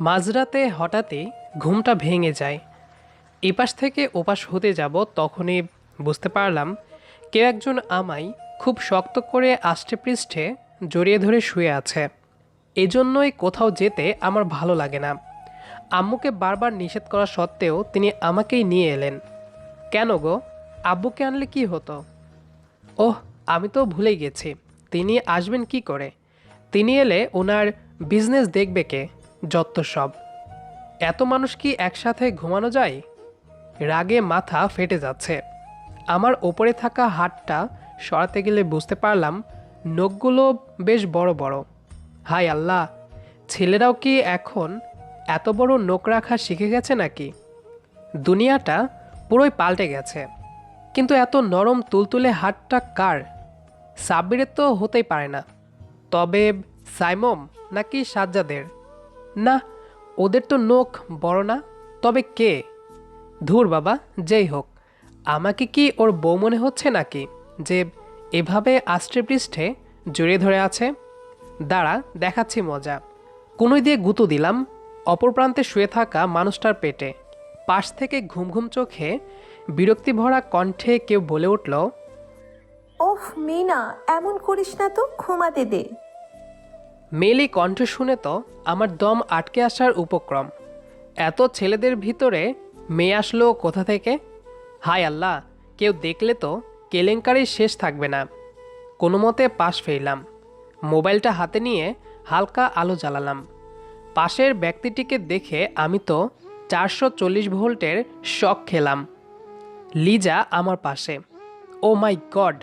মাঝরাতে হঠাৎই ঘুমটা ভেঙে যায়। এপাশ থেকে ওপাশ হতে যাব তখনই বুঝতে পারলাম কেউ একজন আমায় খুব শক্ত করে আষ্টে পৃষ্ঠে জড়িয়ে ধরে শুয়ে আছে। এজন্যই কোথাও যেতে আমার ভালো লাগে না। আম্মুকে বারবার নিষেধ করা সত্ত্বেও তিনি আমাকেই নিয়ে এলেন। কেন গো? আব্বুকে আনলে কি হতো? ওহ, আমি তো ভুলেই গেছি। তিনি আসবেন কি করে? তিনি এলে ওনার বিজনেস দেখবে কে? যত সব। এত মানুষ কি একসাথে ঘুমানো যায়? রাগে মাথা ফেটে যাচ্ছে। আমার ওপরে থাকা হাতটা সরাতে গেলে বুঝতে পারলাম, নখগুলো বেশ বড় বড়। হাই আল্লাহ, ছেলেরাও কি এখন এত বড় নখ রাখা শিখে গেছে নাকি? দুনিয়াটা পুরোই পাল্টে গেছে। কিন্তু এত নরম তুলতুলে হাতটা কার? সাব্বিরের তো হতেই পারে না। তবে সাইমম নাকি সাজ্জাদের? না, ওদের তো নখ বড় না, তবে কে? ধুর বাবা, যেই হোক। আমাকে কি ওর বউ মনে হচ্ছে নাকি যে এভাবে আষ্টে পৃষ্ঠে জড়িয়ে ধরে আছে? দাঁড়া, দেখাচ্ছি মজা। কোনোই দিয়ে গুঁতো দিলাম। অপর প্রান্তে শুয়ে থাকা মানুষটার পেটে। পাশ থেকে ঘুম ঘুম চোখে বিরক্তি ভরা কণ্ঠে কেউ বলে উঠল ওফ মিনা, এমন করিস না তো, ঘুমাতে দে। মেলি কণ্ঠ শুনে তো আমার দম আটকে আসার উপক্রম। এত ছেলেদের ভিতরে মেয়ে আসলো কোথা থেকে? হায় আল্লাহ, কেউ দেখলে তো কেলেঙ্কারির শেষ থাকবে না। কোনো মতে পাশ ফেললাম। মোবাইলটা হাতে নিয়ে হালকা আলো জ্বালালাম। পাশের ব্যক্তিটিকে দেখে আমি তো চারশো চল্লিশ ভোল্টের শক খেলাম। লিজা আমার পাশে। ও মাই গড,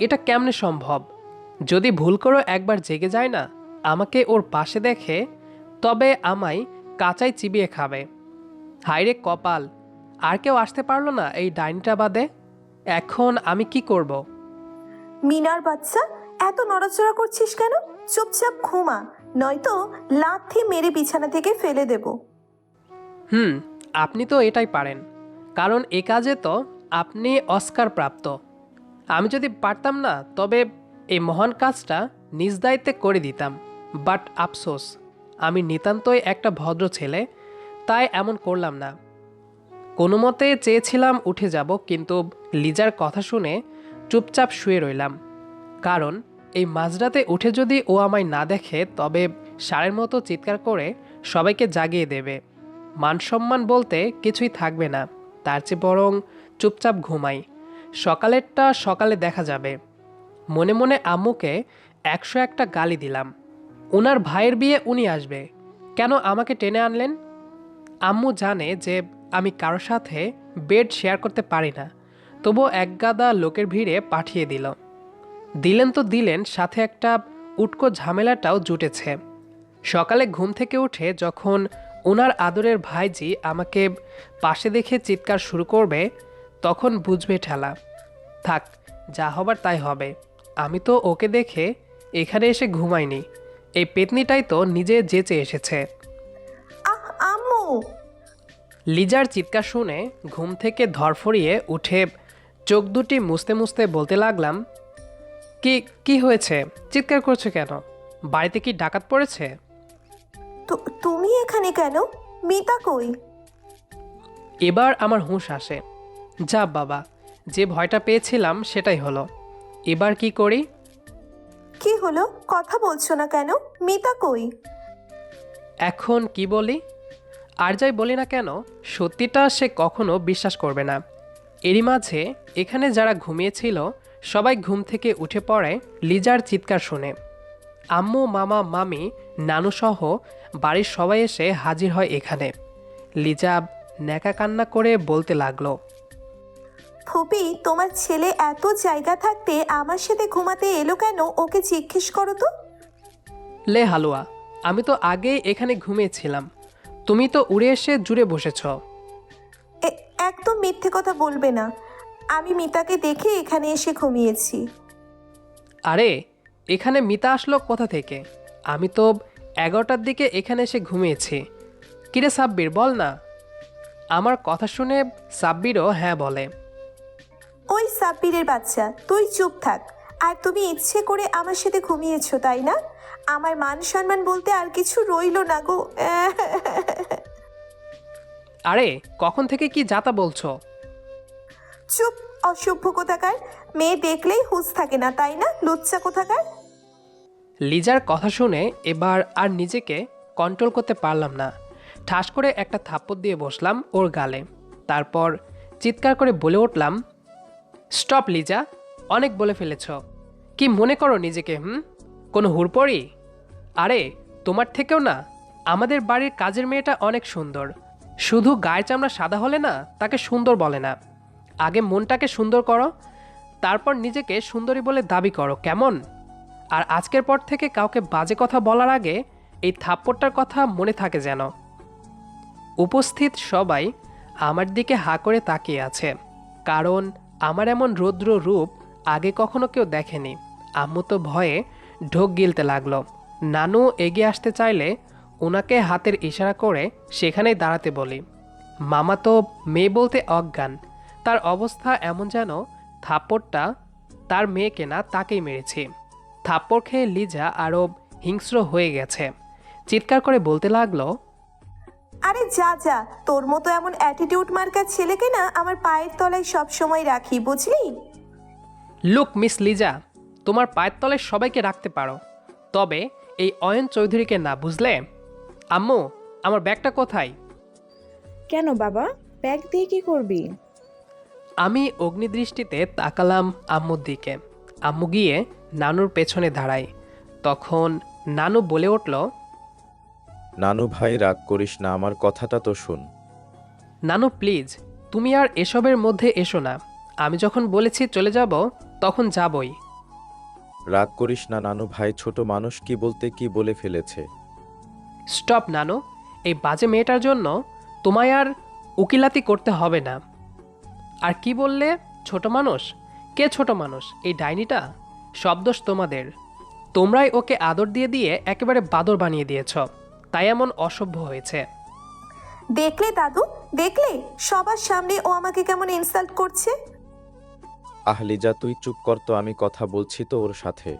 এটা কেমনে সম্ভব? যদি ভুল করে একবার জেগে যায় না? আমাকে ওর পাশে দেখে তবে আমায় কাঁচাই চিবিয়ে খাবে। হাইরে কপাল আর কেউ আসতে পারল না এই ডাইনিটা বাদে? এখন আমি কি করব। মিনার বাচ্চা এত নড়াচড়া করছিস কেন? চুপচাপ ঘুমা নয়তো লাথি মেরে বিছানা থেকে ফেলে দেব। হুম আপনি তো এটাই পারেন। কারণ এ কাজে তো আপনি অস্কার প্রাপ্ত। আমি যদি পারতাম না তবে এই মহান কাজটা নিজ দায়িত্বে করে দিতাম। বাট আফসোস, আমি নিতান্তই একটা ভদ্র ছেলে, তাই এমন করলাম না। কোনো মতে চেয়েছিলাম উঠে যাব, কিন্তু লিজার কথা শুনে চুপচাপ শুয়ে রইলাম। কারণ, এই মাঝরাতে উঠে যদি ও আমায় না দেখে, তবে সারের মতো চিৎকার করে সবাইকে জাগিয়ে দেবে। মানসম্মান বলতে কিছুই থাকবে না, তার চেয়ে বরং চুপচাপ ঘুমাই। সকালেরটা সকালে দেখা যাবে। মনে মনে আম্মুকে একশো একটা গালি দিলাম। ওনার ভাইয়ের বিয়ে উনি আসবে। কেন আমাকে টেনে আনলেন? আম্মু জানে যে আমি কারোর সাথে বেড শেয়ার করতে পারি না, তবুও একগাদা লোকের ভিড়ে পাঠিয়ে দিল। দিলেন তো দিলেন, সাথে একটা উটকো ঝামেলাটাও জুটেছে। সকালে ঘুম থেকে উঠে যখন ওনার আদরের ভাইজি আমাকে পাশে দেখে চিৎকার শুরু করবে, তখন বুঝবে ঠেলা। থাক, যা হবার তাই হবে। আমি তো ওকে দেখে এখানে এসে ঘুমাইনি। এই পেতনিটাই তো নিজে যেচে এসেছে। আহ আম্মু! লিজার চিৎকার শুনে ঘুম থেকে ধরফরিয়ে উঠে চোখ দুটি মুছতে মুছতে বলতে লাগলাম কি কি হয়েছে? চিৎকার করছ কেন? বাড়িতে কি ডাকাত পড়েছে? তো তুমি এখানে কেন? মিতা কই? এবার আমার হুঁশ আসে যা বাবা যে ভয়টা পেয়েছিলাম সেটাই হলো। এবার কি করি? কি হলো? কথা বলছো না কেন? মিতা কই? এখন কি বলি? আর যাই বলি না কেন, সত্যিটা সে কখনো বিশ্বাস করবে না। এরই মাঝে এখানে যারা ঘুমিয়েছিল, সবাই ঘুম থেকে উঠে পড়ে লিজার চিৎকার শুনে। আম্মু, মামা, মামি নানুসহ বাড়ির সবাই এসে হাজির হয় এখানে। লিজা ন্যাকা কান্না করে বলতে লাগল। ফুপি তোমার ছেলে এত জায়গা থাকতে আমার সাথে ঘুমাতে এলো কেন? ওকে জিজ্ঞেস করো তো। লে হালুয়া আমি তো আগে এখানে ঘুমিয়েছিলাম। তুমি তো উড়ে এসে জুড়ে বসেছ। এ- একদম মিথ্যে কথা বলবে না। আমি মিতাকে দেখে এখানে এসে ঘুমিয়েছি। আরে এখানে মিতা আসলো কোথা থেকে? আমি তো এগারোটার দিকে এখানে এসে ঘুমিয়েছি। কিরে সাব্বির বল না। আমার কথা শুনে সাব্বিরও হ্যাঁ বলে। ওই সাব্বিরের বাচ্চা তুই চুপ থাক। আর তুমি ইচ্ছে করে আমার সাথে ঘুমিয়েছ তাই না? আমার মান সম্মান বলতে আর কিছু রইল না গো। আরে কখন থেকে কি যাতা বলছো? চুপ অসভ্য কোথাকার। মেয়ে দেখলেই হুঁশ থাকে না তাই না? লুচ্চা কোথাকার? লিজার কথা শুনে এবার আর নিজেকে কন্ট্রোল করতে পারলাম না। ঠাস করে একটা থাপ্পড় দিয়ে বসলাম ওর গালে। তারপর চিৎকার করে বলে উঠলাম স্টপ, লিজা। অনেক বলে ফেলেছ। কি মনে করো নিজেকে, হুম? কোনো হুড়পড়ি? আরে, তোমার থেকেও না। আমাদের বাড়ির কাজের মেয়েটা অনেক সুন্দর। শুধু গায়ের চামড়া সাদা হলে না, তাকে সুন্দর বলে না। আগে মনটাকে সুন্দর করো, তারপর নিজেকে সুন্দরী বলে দাবি করো, কেমন? আর আজকের পর থেকে কাউকে বাজে কথা বলার আগে এই থাপ্পড়টার কথা মনে থাকে যেন। উপস্থিত সবাই আমার দিকে হা করে তাকিয়ে আছে। কারণ আমার এমন রৌদ্র রূপ আগে কখনো কেউ দেখেনি। আম্মু তো ভয়ে ঢোক গিলতে লাগল। নানু এগিয়ে আসতে চাইলে ওনাকে হাতের ইশারা করে সেখানেই দাঁড়াতে বলি। মামা তো মেয়ে বলতে অজ্ঞান। তার অবস্থা এমন যেন থাপ্পড়টা তার মেয়েকে না, তাকেই মেরেছি। থাপ্পড় খেয়ে লিজা আরও হিংস্র হয়ে গেছে। চিৎকার করে বলতে লাগল আরে যা যা। তোর মতো এমন অ্যাটিটিউড মার্কার ছেলেকে না আমার পায়ের তলায় সব সময় রাখি বুঝলি? লুক মিস লিজা তোমার পায়ের তলায় সবাইকে রাখতে পারো। তবে এই অয়ন চৌধুরীকে না বুঝলে? আম্মু আমার ব্যাগটা কোথায়? কেন বাবা? ব্যাগ দিয়ে কি করবি? আমি অগ্নিদৃষ্টিতে তাকালাম আম্মুর দিকে। আম্মু গিয়ে নানুর পেছনে দাঁড়ায়। তখন নানু বলে উঠল নানু ভাই রাগ করিস না আমার কথাটা তো শুন। নানু প্লিজ তুমি আর এসবের মধ্যে এসো না। আমি যখন বলেছি চলে যাব তখন যাবই। রাগ করিস না নানু ভাই ছোট মানুষ কি বলতে কি বলে ফেলেছে। স্টপ নানু এই বাজে মেয়েটার জন্য তোমায় আর উকিলাতি করতে হবে না। আর কি বললে ছোট মানুষ? কে ছোট মানুষ? এই ডাইনিটা? সব দোষ তোমাদের। তোমরাই ওকে আদর দিয়ে দিয়ে একেবারে বাদর বানিয়ে দিয়েছ। তাই এমন অসভ্য হয়েছে। দেখলে দাদু দেখলে? সবার সামনে ও আমাকে কেমন ইনসাল্ট করছে? আহ লিজা তুই চুপ কর তো আমি কথা বলছি তো ওর সাথে।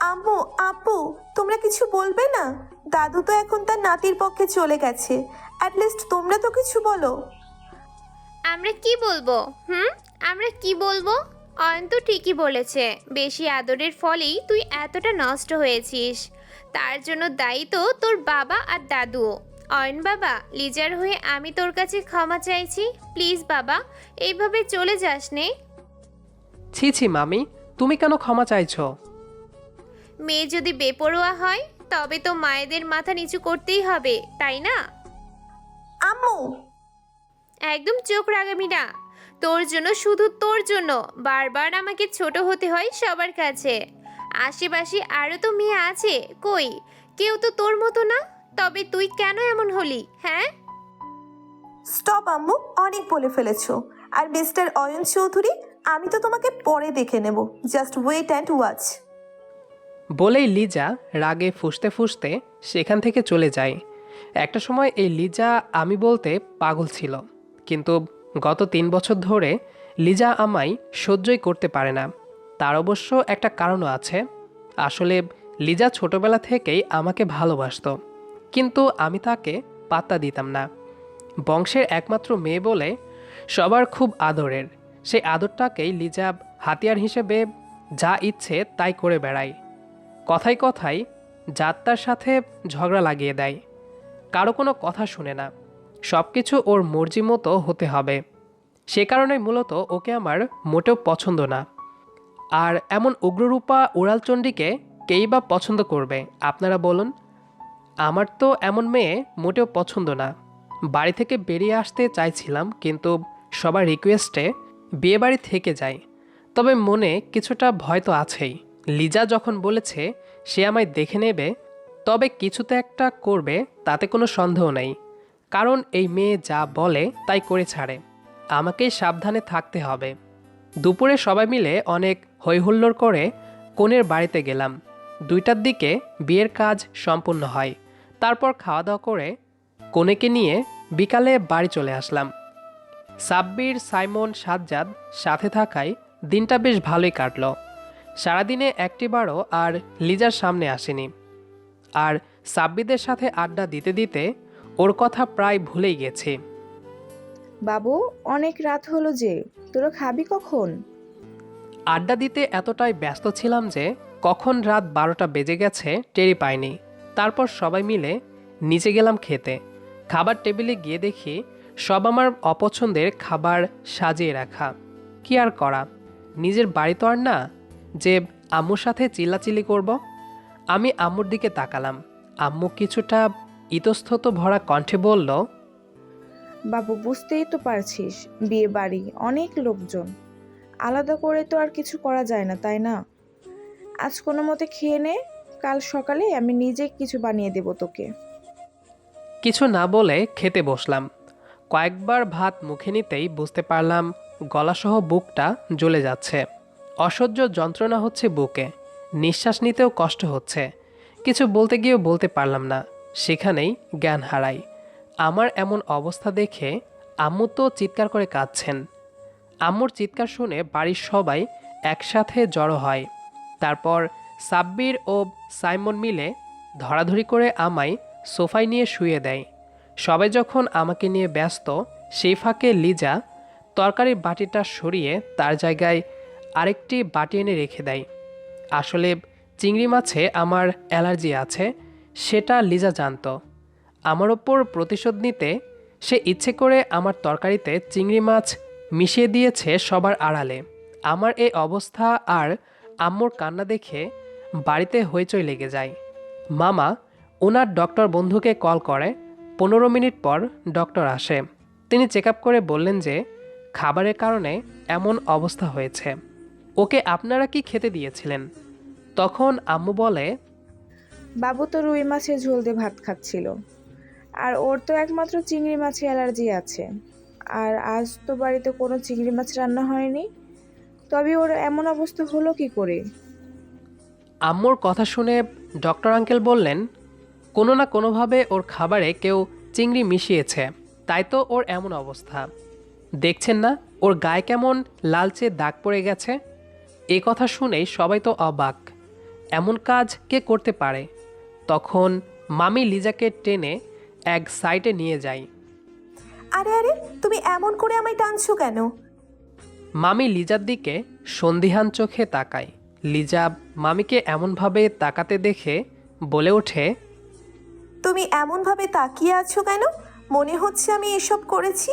আম্মু আপু তোমরা কিছু বলবে না? দাদু তো এখন তার নাতির পক্ষে চলে গেছে। অ্যাটলিস্ট তোমরা তো কিছু বলো। আমরা কি বলব? হুম? আমরা কি বলব? অয়ন তো ঠিকই বলেছে। বেশি আদরের ফলেই তুই এতটা নষ্ট হয়েছিস। তার জন্য দায়ী তো তোর বাবা আর দাদুও। অয়ন বাবা লিজার হয়ে আমি তোর কাছে ক্ষমা চাইছি। প্লিজ বাবা এইভাবে চলে যাস নে। ছি ছি মামি তুমি কেন ক্ষমা চাইছো? মেয়ে যদি বেপরোয়া হয় তবে তো মায়েদের মাথা নিচু করতেই হবে তাই না? আম্মু! একদম চোখ রাগাবি না। তোর জন্য শুধু তোর জন্য। বারবার আমাকে ছোট হতে হয় সবার কাছে। আশেপাশে আরও তো মেয়ে আছে কই? কেউ তো তোর মতো না? তবে তুই কেন এমন হলি হ্যাঁ? স্টপ আম্মু অনেক বলে ফেলেছো। আর মিস্টার অয়ন চৌধুরী আমি তো তোমাকে পরে দেখে নেব। Just wait and watch. বলেই লিজা রাগে ফুসতে ফুসতে সেখান থেকে চলে যায়। একটা সময় এই লিজা আমি বলতে পাগল ছিল। কিন্তু গত তিন বছর ধরে লিজা আমায় সহ্যই করতে পারে না। তার অবশ্য একটা কারণও আছে। আসলে লিজা ছোটবেলা থেকেই আমাকে ভালোবাসতো। কিন্তু আমি তাকে পাত্তা দিতাম না। বংশের একমাত্র মেয়ে বলে সবার খুব আদরের। সেই আদরটাকেই লিজা হাতিয়ার হিসেবে যা ইচ্ছে তাই করে বেড়ায়। কথায় কথায় যাত্রার সাথে ঝগড়া লাগিয়ে দেয়। কারও কোনো কথা শুনে না। সব কিছু ওর মর্জি মতো হতে হবে। সে কারণে মূলত ওকে আমার মোটেও পছন্দ না। আর এমন উগ্ররূপা উড়ালচণ্ডীকে কেই বা পছন্দ করবে? আপনারা বলুন। আমার তো এমন মেয়ে মোটেও পছন্দ না। বাড়ি থেকে বেরিয়ে আসতে চাইছিলাম, কিন্তু সবার রিকোয়েস্টে বিয়েবাড়ি থেকে যাই। তবে মনে কিছুটা ভয় তো আছেই। লিজা যখন বলেছে সে আমায় দেখে নেবে, তবে কিছুতে একটা করবে তাতে কোনো সন্দেহ নেই। কারণ এই মেয়ে যা বলে তাই করে ছাড়ে। আমাকেই সাবধানে থাকতে হবে। দুপুরে সবাই মিলে অনেক হৈহুল্লোড় করে কনের বাড়িতে গেলাম। দুইটার দিকে বিয়ের কাজ সম্পূর্ণ হয়। তারপর খাওয়া দাওয়া করে কনেকে নিয়ে বিকালে বাড়ি চলে আসলাম। সাব্বির, সাইমন, সাজ্জাদ সাথে থাকায় দিনটা বেশ ভালোই কাটলো। সারাদিনে একটিবারও আর লিজার সামনে আসেনি। আর সাব্বিদের সাথে আড্ডা দিতে দিতে ওর কথা প্রায় ভুলেই গেছি। বাবু, অনেক রাত হলো যে, তোরা খাবি কখন? আড্ডা দিতে এতটাই ব্যস্ত ছিলাম যে কখন রাত বারোটা বেজে গেছে টেরি পাইনি। তারপর সবাই মিলে নিচে গেলাম খেতে। খাবার টেবিলে গিয়ে দেখি সব আমার অপছন্দের খাবার সাজিয়ে রাখা। কি আর করা? নিজের বাড়ি তো আর না। যে আম্মুর সাথে চিল্লাচিল্লি করব? আমি আম্মুর দিকে তাকালাম। আম্মু কিছুটা ইতস্তত ভরা কণ্ঠে বলল, বাবু, বুঝতেই তো পারছিস বিয়ে বাড়ি অনেক লোকজন। আলাদা করে তো আর কিছু করা যায় না, তাই না? আজ কোনো মতে খেয়ে নে, কাল সকালে আমি নিজে কিছু বানিয়ে দেব তোকে। কিছু না বলে খেতে বসলাম। কয়েকবার ভাত মুখে নিতেই বুঝতে পারলাম গলাসহ বুকটা জ্বলে যাচ্ছে। অসহ্য যন্ত্রণা হচ্ছে বুকে। নিঃশ্বাস নিতেও কষ্ট হচ্ছে। কিছু বলতে গিয়েও বলতে পারলাম না। সেখানেই জ্ঞান হারাই। আমার এমন অবস্থা দেখে আম্মু তো চিৎকার করে কাঁদছেন। আম্মুর চিৎকার শুনে বাড়ির সবাই একসাথে জড়ো হয়। তারপর সাব্বির ও সাইমন মিলে ধরাধরি করে আমায় সোফায় নিয়ে শুয়ে দেয়। সবাই যখন আমাকে নিয়ে ব্যস্ত, সেই ফাঁকে লিজা তরকারির বাটিটা সরিয়ে তার জায়গায় আরেকটি বাটি এনে রেখে দেয়। আসলে চিংড়ি মাছে আমার অ্যালার্জি আছে, সেটা লিজা জানতো। আমার ওপর প্রতিশোধ নিতে সে ইচ্ছে করে আমার তরকারিতে চিংড়ি মাছ মিশিয়ে দিয়েছে সবার আড়ালে। আমার এই অবস্থা আর আম্মুর কান্না দেখে বাড়িতে হইচই লেগে যায়। মামা ওনার ডক্টর বন্ধুকে কল করে, পনেরো মিনিট পর ডক্টর আসে। তিনি চেক করে বললেন যে, খাবারের কারণে এমন অবস্থা হয়েছে। ওকে আপনারা কি খেতে দিয়েছিলেন? তখন আম্মু বলে, বাবু তো রুই মাছের ঝোল দিয়ে ভাত খাচ্ছিল। আর ওর তো একমাত্র চিংড়ি মাছে অ্যালার্জি আছে। আর আজ তো বাড়িতে কোনো চিংড়ি মাছ রান্না হয়নি। তবে ওর এমন অবস্থা হলো কি করে? আম্মুর কথা শুনে ডক্টর আঙ্কেল বললেন, কোনো না কোনোভাবে ওর খাবারে কেউ চিংড়ি মিশিয়েছে, তাই তো ওর এমন অবস্থা। দেখছেন না, ওর গায়ে কেমন লালচে দাগ পড়ে গেছে? এ কথা শুনেই সবাই তো অবাক। এমন কাজ কে করতে পারে? তখন মামি লিজাকে টেনে এক সাইটে নিয়ে যায়। আরে আরে তুমি এমন করে আমায় টানছো কেন? মামি লিজার দিকে সন্দিহান চোখে তাকায়। লিজা মামিকে এমনভাবে তাকাতে দেখে বলে ওঠে তুমি এমনভাবে তাকিয়ে আছো কেন? মনে হচ্ছে আমি এসব করেছি।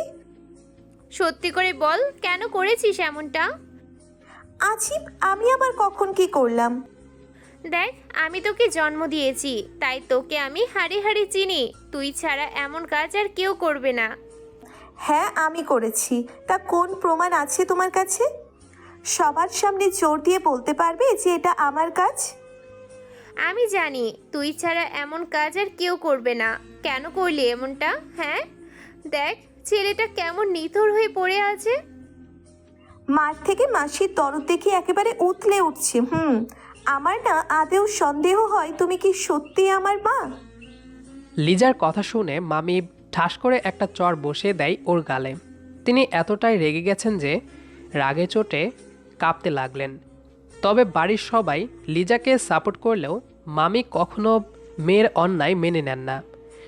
সত্যি করে বল কেন করেছিস এমনটা? আছিপ আমি আবার কখন কি করলাম? দেখ আমি তোকে জন্ম দিয়েছি তাই তোকে আমি হাড়ি হাড়ি চিনি। তুই ছাড়া এমন কাজ আর কেউ করবে না। হ্যাঁ আমি করেছি। তা কোন প্রমাণ আছে তোমার কাছে? সবার সামনে জোর দিয়ে বলতে পারবে যে এটা আমার কাজ? আমি জানি তুই ছাড়া এমন কাজ আর কেউ করবে না। কেন করলি এমনটা হ্যাঁ? দেখ ছেলেটা কেমন নিথর হয়ে পড়ে আছে। মার থেকে মাসির দরদ দেখে একেবারে উতলে উঠছে হুম। আমার না আদেও সন্দেহ হয় তুমি কি সত্যি আমার মা? লিজার কথা শুনে মামি ঠাস করে একটা চর বসিয়ে দেয় ওর গালে। তিনি এতটাই রেগে গেছেন যে রাগে চোটে কাঁপতে লাগলেন। তবে বাড়ির সবাই লিজাকে সাপোর্ট করলেও মামি কখনো মেয়ের অন্যায় মেনে নেন না।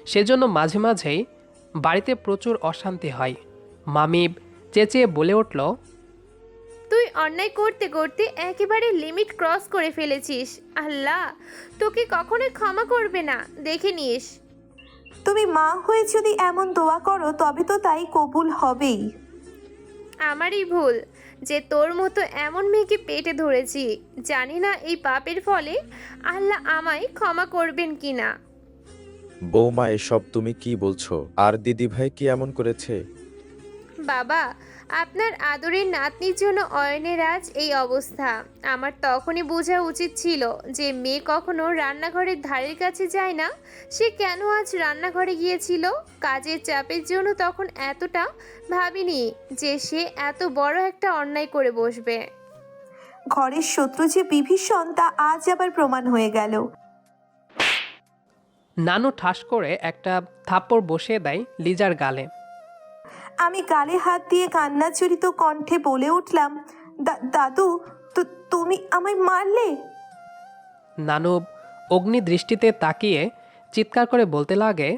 সেজন্য মাঝে মাঝেই বাড়িতে প্রচুর অশান্তি হয়। মামি চেঁচিয়ে বলে উঠল, তুই অন্যায় করতে করতে একেবারে লিমিট ক্রস করে ফেলেছিস। আল্লাহ, তোকে কখনোই ক্ষমা করবে না। দেখে নিস। তুমি মা হয়ে যদি এমন দোয়া করো তবে তো তাই কবুল হবেই। আমারই ভুল যে তোর মতো এমন মেয়েকে পেটে ধরেছি। জানি না এই পাপের ফলে আল্লাহ আমায় ক্ষমা করবেন কি না বৌমা এসব তুমি কি বলছো? আর দিদি ভাই কি এমন করেছে? বাবা আপনার আদরের নাতনির জন্য অয়নের আজ এই অবস্থা। আমার তখনই বোঝা উচিত ছিল যে মেয়ে কখনো রান্নাঘরের ধারের কাছে যায় না। সে কেন আজ রান্নাঘরে গিয়েছিল? কাজের চাপের জন্য তখন এতটা ভাবিনি যে সে এত বড় একটা অন্যায় করে বসবে। ঘরের শত্রু যে বিভীষণ তা আজ আবার প্রমাণ হয়ে গেল। নানু ঠাস করে একটা থাপ্পড় বসিয়ে দেয় লিজার গালে। আমি গালে হাত দিয়ে কান্নাচরিত কণ্ঠে বলে উঠলাম "দা- দাদু তো তুমি আমায় মারলে? নানু অগ্নি দৃষ্টিতে তাকিয়ে চিৎকার করে বলতে লাগে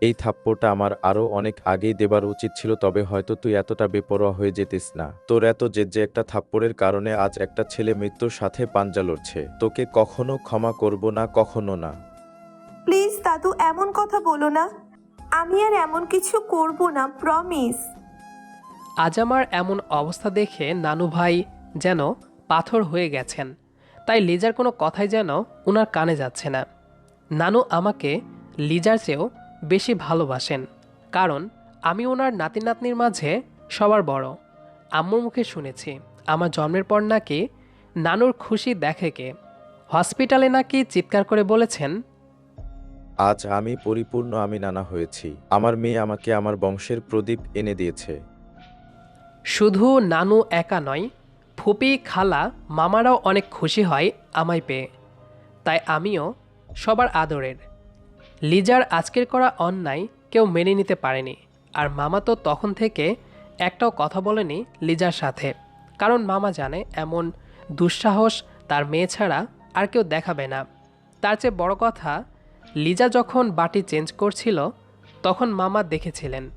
এই থাপ্পড়টা আমার আরও অনেক আগেই দেবার উচিত ছিল তবে হয়তো তুই এতটা বেপরোয়া হয়ে যেতিস না। তোর এত জেদ যে একটা থাপ্পড়ের কারণে আজ একটা ছেলে মৃত্যুর সাথে পাঞ্জা লড়ছে। তোকে কখনো ক্ষমা করব না কখনো না। প্লিজ দাদু এমন কথা বলো না। আমি আর এমন কিছু করব না প্রমিস আজ আমার এমন অবস্থা দেখে নানু ভাই যেন পাথর হয়ে গেছেন। তাই লিজার কোনো কথাই যেন ওনার কানে যাচ্ছে না। নানু আমাকে লিজার চেয়েও বেশি ভালোবাসেন, কারণ আমি ওনার নাতি নাতনির মাঝে সবার বড়। আম্মুর মুখে শুনেছি, আমার জন্মের পর নাকি নানুর খুশি দেখে কে। হসপিটালে নাকি চিৎকার করে বলেছেন আজ আমি পরিপূর্ণ আমি নানা হয়েছি। আমার মেয়ে আমাকে আমার বংশের প্রদীপ এনে দিয়েছে। শুধু নানু একা নয়, ফুপি, খালা, মামারাও অনেক খুশি হয় আমায় পেয়ে। তাই আমিও সবার আদরের। লিজার আজকের করা অন্যায় কেউ মেনে নিতে পারেনি, আর মামা তো তখন থেকে একটাও কথা বলেনি লিজার সাথে। কারণ মামা জানে এমন দুঃসাহস তার মেয়ে ছাড়া আর কেউ দেখাবে না। তার চেয়ে বড় কথা লিজা যখন বাটি চেঞ্জ করছিল, তখন মামা দেখেছিলেন।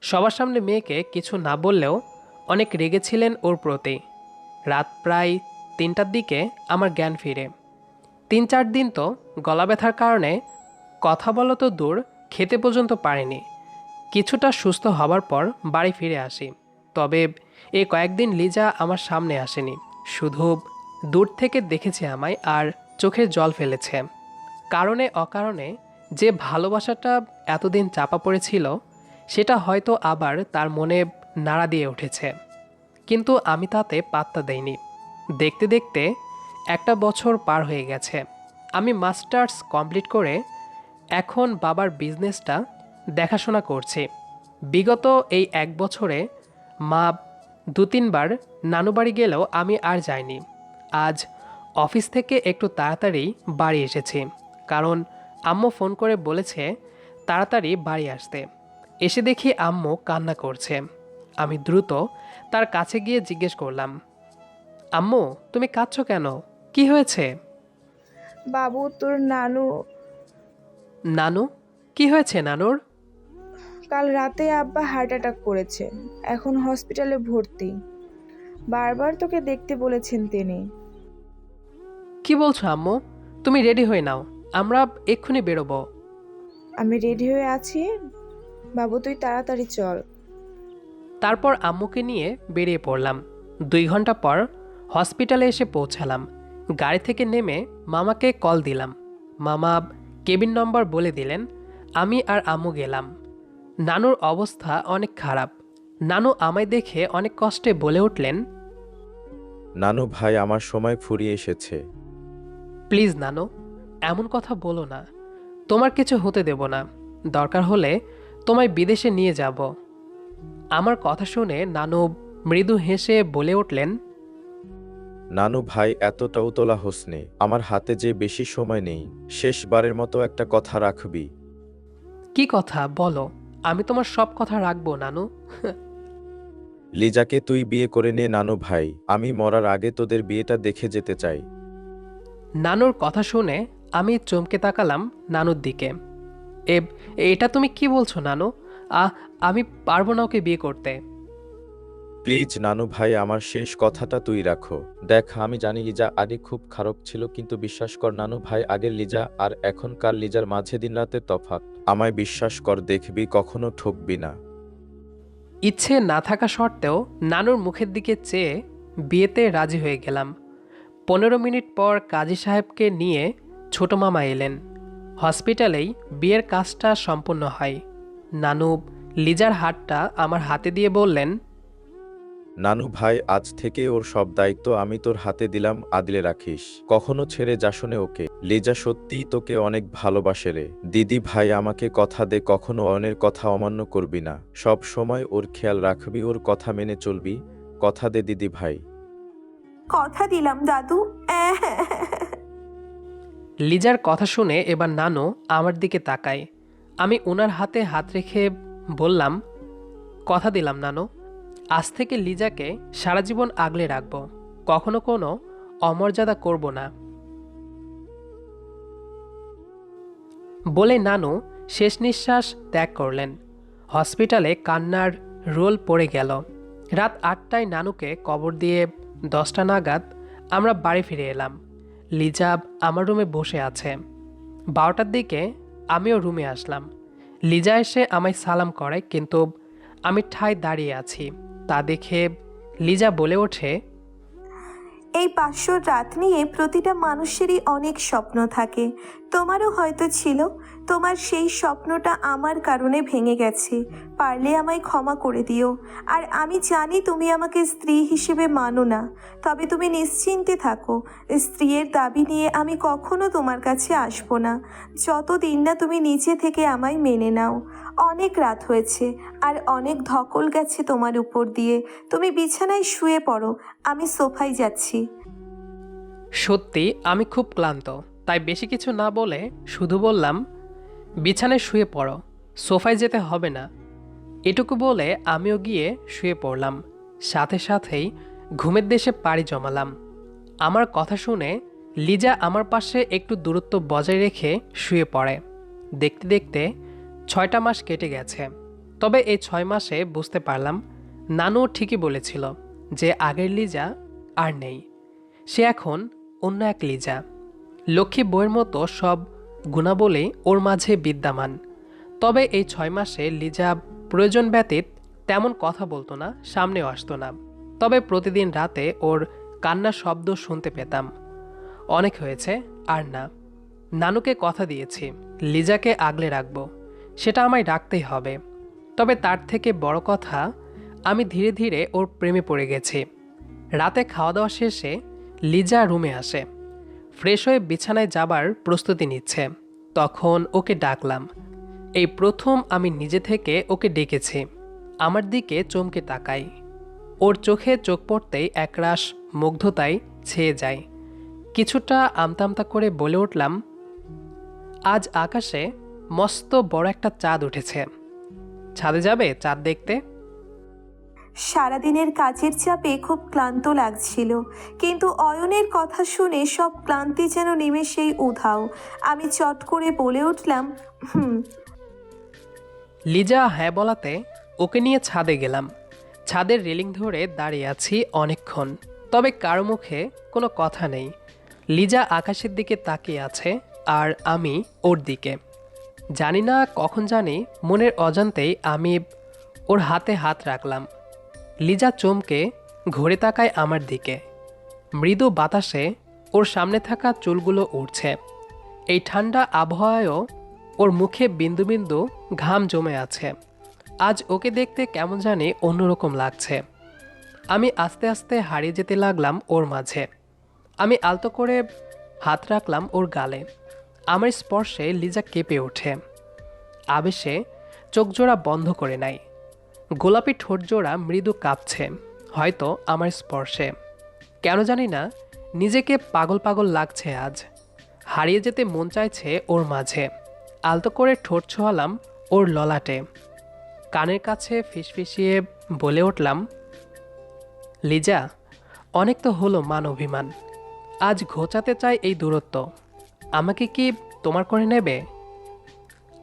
সবার সামনে মেয়েকে কিছু না বললেও অনেক রেগেছিলেন ওর প্রতি। রাত প্রায় তিনটার দিকে আমার জ্ঞান ফিরে। তিন চার দিন তো গলা ব্যথার কারণে কথা বলা তো দূর, খেতে পর্যন্ত পারিনি। কিছুটা সুস্থ হবার পর বাড়ি ফিরে আসি। তবে এই কয়েকদিন লিজা আমার সামনে আসেনি। শুধু দূর থেকে দেখেছে আমায় আর চোখের জল ফেলেছে। কারণে অকারণে যে ভালোবাসাটা এতদিন চাপা পড়েছিল, সেটা হয়তো আবার তার মনে নাড়া দিয়ে উঠেছে। কিন্তু আমি তাতে পাত্তা দেইনি। দেখতে দেখতে একটা বছর পার হয়ে গেছে। আমি মাস্টার্স কমপ্লিট করে এখন বাবার বিজনেসটা দেখাশোনা করছি। বিগত এই এক বছরে মা দু তিনবার নানু বাড়ি গেলেও আমি আর যাইনি। আজ অফিস থেকে একটু তাড়াতাড়ি বাড়ি এসেছি। কারণ আম্মু ফোন করে বলেছে তাড়াতাড়ি বাড়ি আসতে। এসে দেখি আম্মু কান্না করছে। আমি দ্রুত তার কাছে গিয়ে জিজ্ঞেস করলাম আম্মু তুমি কাঁদছো কেন? কি হয়েছে? বাবু তোর নানু নানু? কি হয়েছে নানুর? কাল রাতে আব্বা হার্ট অ্যাটাক করেছে এখন হসপিটালে ভর্তি। বারবার তোকে দেখতে বলেছেন তিনি। কি বলছো আম্মু? তুমি রেডি হয়ে নাও। আমরা এক্ষুনি বেরোবো। আমি রেডি হয়ে আছি। বাবু তুই তাড়াতাড়ি চল। তারপর আম্মুকে নিয়ে বেরিয়ে পড়লাম। দুই ঘণ্টা পর হসপিটালে এসে পৌঁছালাম। গাড়ি থেকে নেমে মামাকে কল দিলাম। মামা কেবিন নম্বর বলে দিলেন আমি আর আম্মু গেলাম। নানুর অবস্থা অনেক খারাপ। নানু আমায় দেখে অনেক কষ্টে বলে উঠলেন নানু ভাই আমার সময় ফুরিয়ে এসেছে। প্লিজ নানু এমন কথা বলো না। তোমার কিছু হতে দেব না। দরকার হলে তোমায় বিদেশে নিয়ে যাব। আমার কথা শুনে নানু মৃদু হেসে বলে উঠলেন নানু ভাই এতটাও তোলা হোসনে। আমার হাতে যে বেশি সময় নেই শেষবারের মতো একটা কথা রাখবি। কি কথা? বলো। আমি তোমার সব কথা রাখব নানু। লিজাকে তুই বিয়ে করে নে নানু ভাই। আমি মরার আগে তোদের বিয়েটা দেখে যেতে চাই। নানুর কথা শুনে আমি চমকে তাকালাম নানুর দিকে। এ এটা তুমি কি বলছো নানু? আ আমি পারব না ওকে বিয়ে করতে। প্লিজ নানু ভাই আমার শেষ কথাটা তুই রাখো। দেখ আমি জানি লিজা আগে খুব খারাপ ছিল কিন্তু বিশ্বাস কর নানু ভাই আগের লিজা আর এখনকার লিজার মাঝে দিন রাতের তফাৎ। আমায় বিশ্বাস কর দেখবি কখনো ঠকবি না। ইচ্ছে না থাকা সত্ত্বেও নানুর মুখের দিকে চেয়ে বিয়েতে রাজি হয়ে গেলাম। পনেরো মিনিট পর কাজী সাহেবকে নিয়ে ছোট মামা এলেন। হসপিটালেই বিয়ের কাজটা সম্পূর্ণ হয়। নানু লিজার হাতটা আমার হাতে দিয়ে বললেন নানু ভাই আজ থেকে ওর সব দায়িত্ব আমি তোর হাতে দিলাম আদিলে রাখিস। কখনো ছেড়ে যাসনে ওকে। লিজা সত্যিই তোকে অনেক ভালোবাসে রে। দিদি ভাই আমাকে কথা দে কখনো অনের কথা অমান্য করবি না। সব সময় ওর খেয়াল রাখবি ওর কথা মেনে চলবি। কথা দে দিদি ভাই। কথা দিলাম দাদু। লিজার কথা শুনে এবার নানু আমার দিকে তাকায়। আমি ওনার হাতে হাত রেখে বললাম, কথা দিলাম নানু, আজ থেকে লিজাকে সারা জীবন আগলে রাখব, কখনো কোনো অমর্যাদা করব না। বলে নানু শেষ নিঃশ্বাস ত্যাগ করলেন। হসপিটালে কান্নার রোল পড়ে গেল। রাত আটটায় নানুকে কবর দিয়ে দশটা নাগাদ আমরা বাড়ি ফিরে এলাম। লিজা আমার রুমে বসে আছে। বারোটার দিকে আমিও রুমে আসলাম। লিজা এসে আমায় সালাম করে, কিন্তু আমি ঠায় দাঁড়িয়ে আছি। তা দেখে লিজা বলে ওঠে, এই পাঁচশো রাত নিয়ে প্রতিটা মানুষেরই অনেক স্বপ্ন থাকে। তোমারও হয়তো ছিল। তোমার সেই স্বপ্নটা আমার কারণে ভেঙে গেছে। পারলে আমায় ক্ষমা করে দিও। আর আমি জানি তুমি আমাকে স্ত্রী হিসেবে মানো না। তবে তুমি নিশ্চিন্তে থাকো। স্ত্রীর দাবি নিয়ে আমি কখনো তোমার কাছে আসব না। যতদিন না তুমি নিচে থেকে আমায় মেনে নাও। অনেক রাত হয়েছে, আর অনেক ধকল গেছে তোমার উপর দিয়ে। তুমি বিছানায় শুয়ে পড়ো, আমি সোফায় যাচ্ছি। সত্যি, আমি খুব ক্লান্ত। তাই বেশি কিছু না বলে শুধু বললাম বিছানায় শুয়ে পড়ো। সোফায় যেতে হবে না। এটুকু বলে আমিও গিয়ে শুয়ে পড়লাম। সাথে সাথেই ঘুমের দেশে পাড়ি জমালাম। আমার কথা শুনে লিজা আমার পাশে একটু দূরত্ব বজায় রেখে শুয়ে পড়ে। দেখতে দেখতে ছয়টা মাস কেটে গেছে। তবে এই ছয় মাসে বুঝতে পারলাম, নানু ঠিকই বলেছিল যে আগের লিজা আর নেই। সে এখন অন্য এক লিজা। লক্ষ্মী বইয়ের মতো সব গুণাবলী ওর মাঝে বিদ্যমান। তবে এই ছয় মাসে লিজা প্রয়োজন ব্যতীত তেমন কথা বলতো না, সামনেও আসতো না। তবে প্রতিদিন রাতে ওর কান্নার শব্দ শুনতে পেতাম। অনেক হয়েছে, আর না। নানুকে কথা দিয়েছি, লিজাকে আগলে রাখব। সেটা আমায় রাখতেই হবে। তবে তার থেকে বড় কথা, আমি ধীরে ধীরে ওর প্রেমে পড়ে গেছি। রাতে খাওয়া দাওয়া শেষে লিজা রুমে আসে। ফ্রেশ হয়ে বিছানায় যাবার প্রস্তুতি নিচ্ছে। তখন ওকে ডাকলাম। এই প্রথম আমি নিজে থেকে ওকে ডেকেছি। আমার দিকে চমকে তাকাই। ওর চোখে চোখ পড়তেই একরাশ মুগ্ধতায় ছেয়ে যায়। কিছুটা আমতা আমতা করে বলে উঠলাম, আজ আকাশে মস্ত বড় একটা চাঁদ উঠেছে। ছাদে যাবে চাঁদ দেখতে? সারাদিনের কাজের চাপে খুব ক্লান্ত লাগছিল। কিন্তু অয়নের কথা শুনে সব ক্লান্তি যেন নিমেষেই উধাও। আমি চট করে বলে উঠলাম, হুম। লিজা হ্যাঁ বলাতে ওকে নিয়ে ছাদে গেলাম। ছাদের রেলিং ধরে দাঁড়িয়ে আছি অনেকক্ষণ, তবে কারও মুখে কোনো কথা নেই। লিজা আকাশের দিকে তাকিয়ে আছে আর আমি ওর দিকে। জানি না কখন জানি মনের অজান্তেই আমি ওর হাতে হাত রাখলাম। লিজা চমকে ঘুরে তাকায় আমার দিকে। মৃদু বাতাসে ওর সামনে থাকা চুলগুলো উড়ছে। এই ঠান্ডা আবহাওয়ায়ও ওর মুখে বিন্দু বিন্দু ঘাম জমে আছে। আজ ওকে দেখতে কেমন জানি অন্যরকম লাগছে। আমি আস্তে আস্তে হারিয়ে যেতে লাগলাম ওর মাঝে। আমি আলতো করে হাত রাখলাম ওর গালে। আমার স্পর্শে লিজা কেঁপে ওঠে। আবেশে চোখ জোড়া বন্ধ করে নাই গোলাপি ঠোঁট জোড়া মৃদু কাঁপছে, হয়তো আমার স্পর্শে। কেন জানি না, নিজেকে পাগল পাগল লাগছে আজ। হারিয়ে যেতে মন চাইছে ওর মাঝে। আলতো করে ঠোঁট ছোঁয়ালাম ওর ললাটে। কানের কাছে ফিসফিসিয়ে বলে উঠলাম, লিজা, অনেক তো হলো মান অভিমান। আজ ঘোচাতে চাই এই দূরত্ব। আমাকে কি তোমার করে নেবে?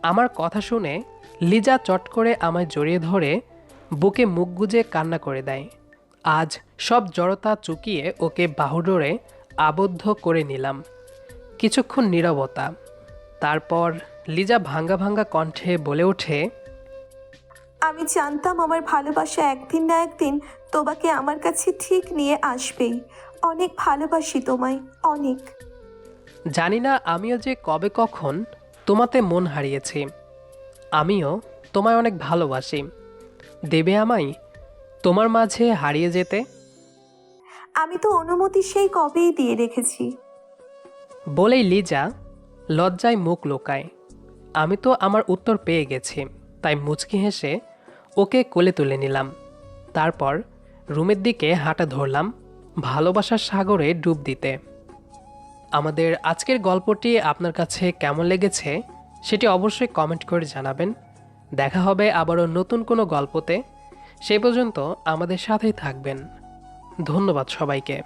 আমার কথা শুনে লিজা চট করে আমায় জড়িয়ে ধরে বুকে মুখ গুজে কান্না করে দেয়। আজ সব জড়তা চুকিয়ে ওকে বাহুডোরে আবদ্ধ করে নিলাম। কিছুক্ষণ নীরবতা তারপর লিজা ভাঙ্গা ভাঙ্গা কণ্ঠে বলে ওঠে আমি জানতাম আমার ভালোবাসা একদিন না একদিন তোমাকে আমার কাছে ঠিক নিয়ে আসবেই। অনেক ভালোবাসি তোমায় অনেক। জানি না আমিও যে কবে কখন তোমাতে মন হারিয়েছি। আমিও তোমায় অনেক ভালোবাসি। দেবে আমায়? তোমার মাঝে হারিয়ে যেতে? আমি তো অনুমতি সেই কবেই দিয়ে রেখেছি। বলেই লিজা লজ্জায় মুখ লোকায়। আমি তো আমার উত্তর পেয়ে গেছি তাই মুচকি হেসে ওকে কোলে তুলে নিলাম। তারপর রুমের দিকে হাঁটা ধরলাম ভালোবাসার সাগরে ডুব দিতে। আমাদের আজকের গল্পটি আপনার কাছে কেমন লেগেছে সেটি অবশ্যই কমেন্ট করে জানাবেন। দেখা হবে আবারও নতুন কোনো গল্পতে। সে পর্যন্ত আমাদের সাথেই থাকবেন। ধন্যবাদ সবাইকে।